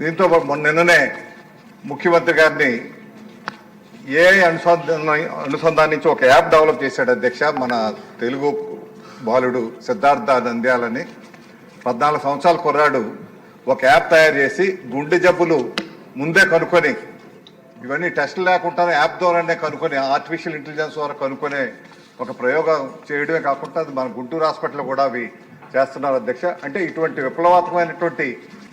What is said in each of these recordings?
దీంతో నిన్ననే ముఖ్యమంత్రి గారిని ఏ అనుసంధాన అనుసంధానించి ఒక యాప్ డెవలప్ చేశాడు అధ్యక్ష మన తెలుగు బాలుడు సిద్ధార్థ నంద్యాలని. పద్నాలుగు సంవత్సరాల కుర్రాడు. ఒక యాప్ తయారు చేసి గుండె జబ్బులు ముందే కనుక్కొని ఇవన్నీ టెస్టులు లేకుండా యాప్ ద్వారానే కనుక్కొని ఆర్టిఫిషియల్ ఇంటెలిజెన్స్ ద్వారా కనుక్కొనే ఒక ప్రయోగం చేయడమే కాకుండా మన గుంటూరు హాస్పిటల్ కూడా అవి చేస్తున్నారు అధ్యక్ష. అంటే ఇటువంటి విప్లవాత్మకమైనటువంటి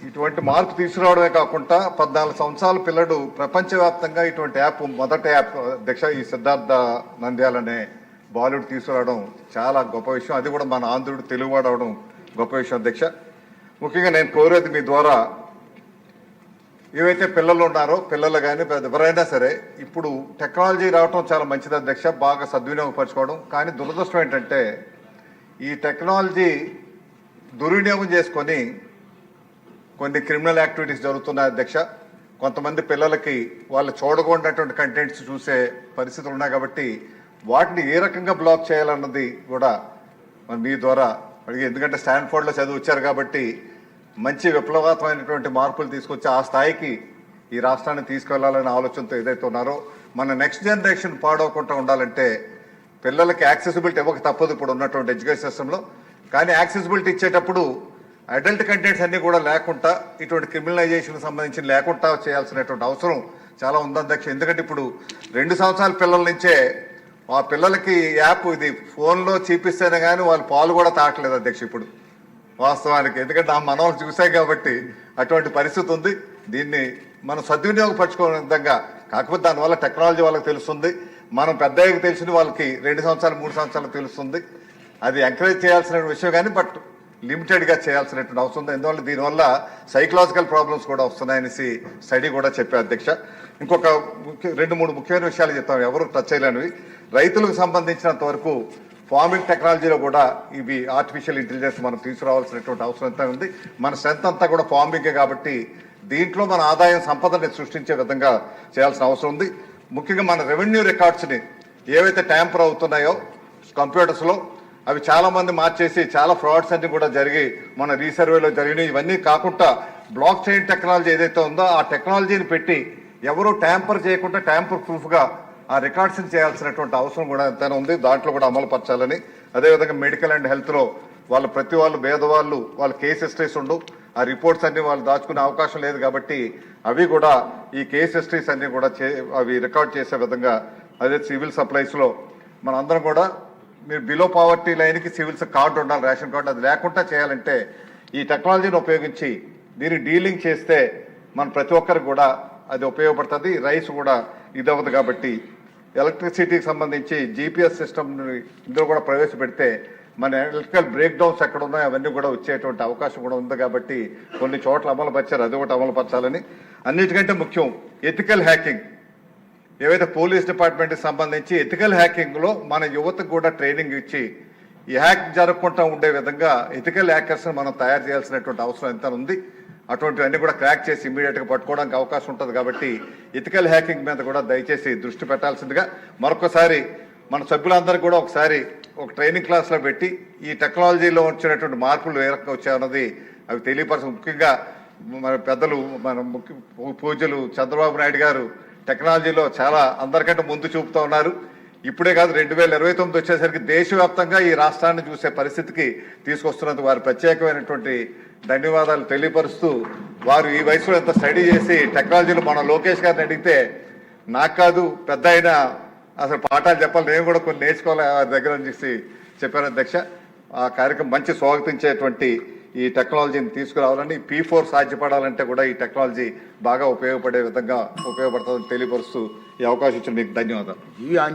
ఇటువంటి మార్పు తీసుకురావడమే కాకుండా పద్నాలుగు సంవత్సరాల పిల్లడు ప్రపంచవ్యాప్తంగా ఇటువంటి యాప్ మొదటి యాప్ అధ్యక్ష ఈ సిద్ధార్థ నంద్యాల అనే బాలుడు తీసుకురావడం చాలా గొప్ప విషయం. అది కూడా మన ఆంధ్రుడు తెలుగువాడు అవడం గొప్ప విషయం అధ్యక్ష. ముఖ్యంగా నేను కోరేది మీ ద్వారా ఏవైతే పిల్లలు ఉన్నారో పిల్లలు కానీ ఎవరైనా సరే ఇప్పుడు టెక్నాలజీ రావటం చాలా మంచిది అధ్యక్ష బాగా సద్వినియోగపరచుకోవడం. కానీ దురదృష్టం ఏంటంటే ఈ టెక్నాలజీ దుర్వినియోగం చేసుకొని కొన్ని క్రిమినల్ యాక్టివిటీస్ జరుగుతున్నాయి అధ్యక్ష. కొంతమంది పిల్లలకి వాళ్ళు చూడకూడనటువంటి కంటెంట్స్ చూసే పరిస్థితులు ఉన్నాయి కాబట్టి వాటిని ఏ రకంగా బ్లాక్ చేయాలన్నది కూడా మరి మీ ద్వారా అడిగి ఎందుకంటే స్టాన్ఫోర్డ్లో చదివి వచ్చారు కాబట్టి మంచి విప్లవాత్మకమైనటువంటి మార్పులు తీసుకొచ్చి ఆ స్థాయికి ఈ రాష్ట్రాన్ని తీసుకెళ్ళాలనే ఆలోచనతో ఏదైతే ఉన్నారో మన నెక్స్ట్ జనరేషన్ పాడవకుండా ఉండాలంటే పిల్లలకి యాక్సెసిబిలిటీ ఇవ్వక తప్పదు ఇప్పుడు ఉన్నటువంటి ఎడ్యుకేషన్ సిస్టంలో కానీ యాక్సెసిబిలిటీ ఇచ్చేటప్పుడు అడల్ట్ కంటెంట్స్ అన్ని కూడా లేకుండా ఇటువంటి క్రిమినలైజేషన్ సంబంధించి లేకుండా చేయాల్సినటువంటి అవసరం చాలా ఉంది అధ్యక్ష ఎందుకంటే ఇప్పుడు రెండు సంవత్సరాల పిల్లల నుంచే ఆ పిల్లలకి యాప్ ఇది ఫోన్లో చూపిస్తేనే కానీ వాళ్ళు పాలు కూడా తాగట్లేదు అధ్యక్ష ఇప్పుడు వాస్తవానికి. ఎందుకంటే ఆ మనవాళ్ళు చూసాం కాబట్టి అటువంటి పరిస్థితి ఉంది. దీన్ని మనం సద్వినియోగపరచుకునే విధంగా కాకపోతే దానివల్ల టెక్నాలజీ వాళ్ళకి తెలుస్తుంది. మనం పెద్ద తెలిసిన తెలిసింది వాళ్ళకి రెండు సంవత్సరాలు మూడు సంవత్సరాలు తెలుస్తుంది. అది ఎంకరేజ్ చేయాల్సిన విషయం కానీ బట్ లిమిటెడ్గా చేయాల్సినటువంటి అవసరం ఉంది. ఎందువల్ల? దీనివల్ల సైకలాజికల్ ప్రాబ్లమ్స్ కూడా వస్తున్నాయనేసి స్టడీ కూడా చెప్పే అధ్యక్ష. ఇంకొక ముఖ్య రెండు మూడు ముఖ్యమైన విషయాలు చెప్తాం. ఎవరు టచ్ చేయలేనివి. రైతులకు సంబంధించినంత వరకు ఫార్మింగ్ టెక్నాలజీలో కూడా ఇవి ఆర్టిఫిషియల్ ఇంటెలిజెన్స్ మనం తీసుకురావాల్సినటువంటి అవసరం ఎంత ఉంది. మన స్ట్రెంత్ అంతా కూడా ఫార్మింగే కాబట్టి దీంట్లో మన ఆదాయం సంపదని సృష్టించే విధంగా చేయాల్సిన అవసరం ఉంది. ముఖ్యంగా మన రెవెన్యూ రికార్డ్స్ని ఏవైతే ట్యాంపర్ అవుతున్నాయో కంప్యూటర్స్లో అవి చాలా మంది మార్చేసి చాలా ఫ్రాడ్స్ అన్ని కూడా జరిగి మన రీసర్వేలో జరిగినాయి ఇవన్నీ కాకుండా బ్లాక్ చైన్ టెక్నాలజీ ఏదైతే ఉందో ఆ టెక్నాలజీని పెట్టి ఎవరు ట్యాంపర్ చేయకుండా ట్యాంపర్ ప్రూఫ్గా ఆ రికార్డ్స్ చేయాల్సినటువంటి అవసరం కూడా ఎంతైనా ఉంది. దాంట్లో కూడా అమలు పరచాలని. అదేవిధంగా మెడికల్ అండ్ హెల్త్లో వాళ్ళ ప్రతి వాళ్ళు భేదవాళ్ళు వాళ్ళ కేస్ హిస్టరీస్ ఉండు ఆ రిపోర్ట్స్ అన్ని వాళ్ళు దాచుకునే అవకాశం లేదు కాబట్టి అవి కూడా ఈ కేస్ హిస్టరీస్ అన్ని కూడా చే అవి రికార్డ్ చేసే విధంగా అదే సివిల్ సప్లైస్లో మనందరం కూడా మీరు బిలో పావర్టీ లైన్కి సివిల్స్ కార్డు ఉండాలి రేషన్ కార్డు అది లేకుండా చేయాలంటే ఈ టెక్నాలజీని ఉపయోగించి దీన్ని డీలింగ్ చేస్తే మన ప్రతి ఒక్కరికి కూడా అది ఉపయోగపడుతుంది రైస్ కూడా ఇది కాబట్టి ఎలక్ట్రిసిటీకి సంబంధించి జీపీఎస్ సిస్టమ్ ఇందులో కూడా ప్రవేశపెడితే మన ఎలక్ట్రికల్ బ్రేక్ డౌన్స్ ఎక్కడ ఉన్నాయో అవన్నీ కూడా వచ్చేటువంటి అవకాశం కూడా ఉంది కాబట్టి కొన్ని చోట్ల అమలుపరిచారు అది ఒకటి అమలుపరచాలని. అన్నిటికంటే ముఖ్యం ఎథికల్ హ్యాకింగ్ ఏవైతే పోలీస్ డిపార్ట్మెంట్కి సంబంధించి ఎథికల్ హ్యాకింగ్లో మన యువతకు కూడా ట్రైనింగ్ ఇచ్చి ఈ హ్యాక్ జరగకుండా ఉండే విధంగా ఎథికల్ హ్యాకర్స్ని మనం తయారు చేయాల్సినటువంటి అవసరం ఎంత ఉంది అటువంటివన్నీ కూడా క్రాక్ చేసి ఇమీడియట్గా పట్టుకోవడానికి అవకాశం ఉంటుంది కాబట్టి ఎథికల్ హ్యాకింగ్ మీద కూడా దయచేసి దృష్టి పెట్టాల్సిందిగా మరొకసారి మన సభ్యులందరూ కూడా ఒకసారి ఒక ట్రైనింగ్ క్లాస్లో పెట్టి ఈ టెక్నాలజీలో వచ్చినటువంటి మార్పులు ఏ రకంగా వచ్చాయన్నది అవి తెలియపరచ ముఖ్యంగా మన పెద్దలు మన ముఖ్య పూజలు చంద్రబాబు నాయుడు గారు టెక్నాలజీలో చాలా అందరికంటే ముందు చూపుతూ ఉన్నారు. ఇప్పుడే కాదు రెండు వేల ఇరవై తొమ్మిది వచ్చేసరికి దేశవ్యాప్తంగా ఈ రాష్ట్రాన్ని చూసే పరిస్థితికి తీసుకొస్తున్నందుకు వారి ప్రత్యేకమైనటువంటి ధన్యవాదాలు తెలియపరుస్తూ వారు ఈ వయసులో ఎంత స్టడీ చేసి టెక్నాలజీలో మన లోకేష్ గారిని అడిగితే నాకు కాదు పెద్ద అయిన అసలు పాఠాలు చెప్పాలి నేను కూడా కొన్ని నేర్చుకోవాలి వారి దగ్గర అని చెప్పి చెప్పారు అధ్యక్ష. ఆ కార్యక్రమం మంచి స్వాగతించేటువంటి ఈ టెక్నాలజీని తీసుకురావాలని పీ ఫోర్ సాధ్యపడాలంటే కూడా ఈ టెక్నాలజీ బాగా ఉపయోగపడే విధంగా ఉపయోగపడుతుందని తెలియపరుస్తూ ఈ అవకాశం ఇచ్చిన మీకు ధన్యవాదాలు.